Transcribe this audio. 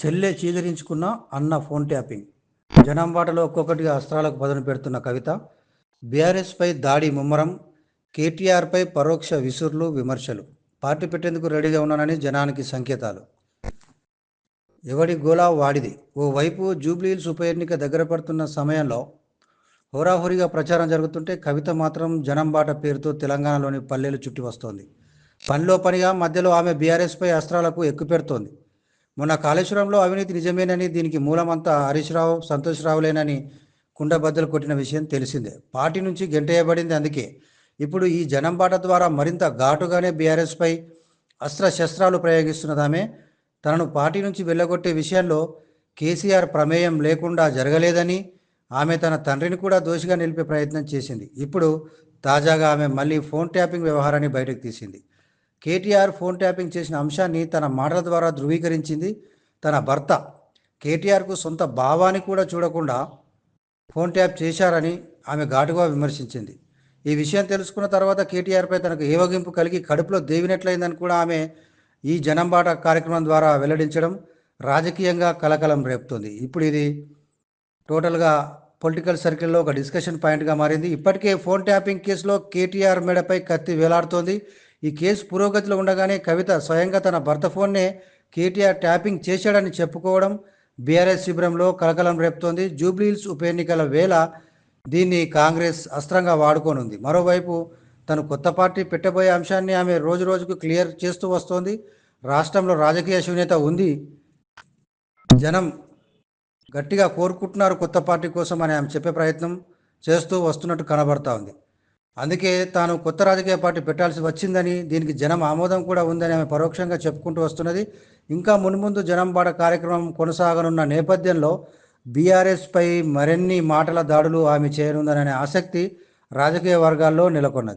చెల్లె చీదరించుకున్న అన్న phone tapping. జనం బాటలో ఒక్కొక్కటిగా అస్త్రాలకు పదును పెడుతున్న కవిత బీఆర్ఎస్పై దాడి ముమ్మరం కేటీఆర్పై పరోక్ష విసుర్లు విమర్శలు. పార్టీ పెట్టేందుకు రెడీగా ఉన్నానని జనానికి సంకేతాలు. ఎవడి గోలా వాడిది? ఓవైపు జూబ్లీహిల్స్ ఉప ఎన్నిక దగ్గర పడుతున్న సమయంలో హోరాహోరీగా ప్రచారం జరుగుతుంటే కవిత మాత్రం జనం బాట పేరుతో తెలంగాణలోని పల్లెలు చుట్టి వస్తోంది. పనిలో పనిగా మధ్యలో ఆమె బీఆర్ఎస్పై అస్త్రాలకు ఎక్కుపెడుతోంది. మొన్న కాళేశ్వరంలో అవినీతి నిజమేనని దీనికి మూలమంతా హరీష్ రావు సంతోష్ రావులేనని కుండబద్దలు కొట్టిన విషయం తెలిసిందే. పార్టీ నుంచి గెంటేయబడింది అందుకే. ఇప్పుడు ఈ జనం బాట ద్వారా మరింత ఘాటుగానే బీఆర్ఎస్పై అస్త్ర శస్త్రాలు ప్రయోగిస్తున్నదామే. తనను పార్టీ నుంచి వెళ్ళగొట్టే విషయంలో కేసీఆర్ ప్రమేయం లేకుండా జరగలేదని ఆమె తన తండ్రిని కూడా దోషిగా నిలిపే ప్రయత్నం చేసింది. ఇప్పుడు తాజాగా ఆమె మళ్ళీ ఫోన్ ట్యాపింగ్ వ్యవహారాన్ని బయటకు తీసింది. కేటీఆర్ ఫోన్ ట్యాపింగ్ చేసిన అంశాన్ని తన మాటల ద్వారా ధృవీకరించింది తన భర్త. కేటీఆర్కు సొంత భావాన్ని కూడా చూడకుండా ఫోన్ ట్యాప్ చేశారని ఆమె ఘాటుగా విమర్శించింది. ఈ విషయం తెలుసుకున్న తర్వాత కేటీఆర్పై తనకు ఏవగింపు కలిగి కడుపులో దేవినట్లయిందని కూడా ఆమె ఈ జనంబాట కార్యక్రమం ద్వారా వెల్లడించడం రాజకీయంగా కలకలం రేపుతుంది. ఇప్పుడు ఇది టోటల్గా పొలిటికల్ సర్కిల్లో ఒక డిస్కషన్ పాయింట్గా మారింది. ఇప్పటికే ఫోన్ ట్యాపింగ్ కేసులో కేటీఆర్ మేడపై కత్తి వేలాడుతోంది. ఈ కేసు పురోగతిలో ఉండగానే కవిత స్వయంగా తన భర్త ఫోన్నే కేటీఆర్ ట్యాపింగ్ చేశాడని చెప్పుకోవడం బీఆర్ఎస్ శిబిరంలో కలకలం రేపుతోంది. జూబ్లీహిల్స్ ఉప ఎన్నికల వేళ దీన్ని కాంగ్రెస్ అస్త్రంగా వాడుకోనుంది. మరోవైపు తను కొత్త పార్టీ పెట్టబోయే అంశాన్ని ఆమె రోజు రోజుకు క్లియర్ చేస్తూ వస్తోంది. రాష్ట్రంలో రాజకీయ శూన్యత ఉంది. జనం గట్టిగా కోరుకుంటున్నారు కొత్త పార్టీ కోసం అని ఆమె చెప్పే ప్రయత్నం చేస్తూ వస్తున్నట్టు కనబడతా ఉంది. అందుకే తాను కొత్త రాజకీయ పార్టీ పెట్టాల్సి వచ్చిందని దీనికి జనం ఆమోదం కూడా ఉందని ఆమె పరోక్షంగా చెప్పుకుంటూ వస్తున్నది. ఇంకా మున్ముందు జనంబాడ కార్యక్రమం కొనసాగనున్న నేపథ్యంలో బీఆర్ఎస్పై మరిన్ని మాటల దాడులు ఆమె చేయనుందనే ఆసక్తి రాజకీయ వర్గాల్లో నెలకొన్నది.